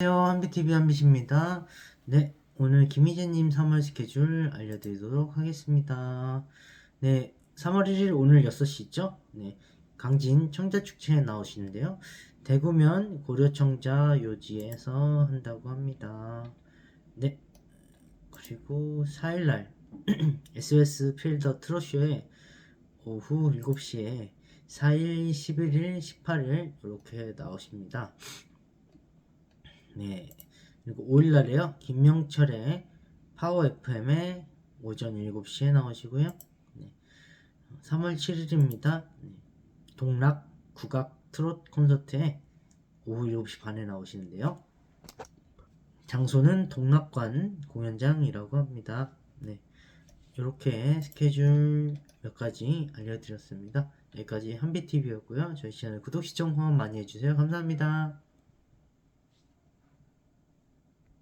안녕하세요. 한비TV 한빛입니다. 네, 오늘 김희재님 3월 스케줄 알려드리도록 하겠습니다. 네, 3월 1일 오늘 6시죠? 네, 강진 청자축제에 나오시는데요. 대구면 고려청자 요지에서 한다고 합니다. 네, 그리고 4일날 SBS 필더 트롯쇼에 오후 7시에 4일, 11일, 18일 이렇게 나오십니다. 네. 그리고 5일날에요. 김명철의 파워 FM에 오전 7시에 나오시고요. 네. 3월 7일입니다. 동락 국악 트롯 콘서트에 오후 7시 반에 나오시는데요. 장소는 동락관 공연장이라고 합니다. 네. 이렇게 스케줄 몇 가지 알려드렸습니다. 여기까지 한비TV였고요. 저희 채널 구독, 시청, 후원 많이 해주세요. 감사합니다.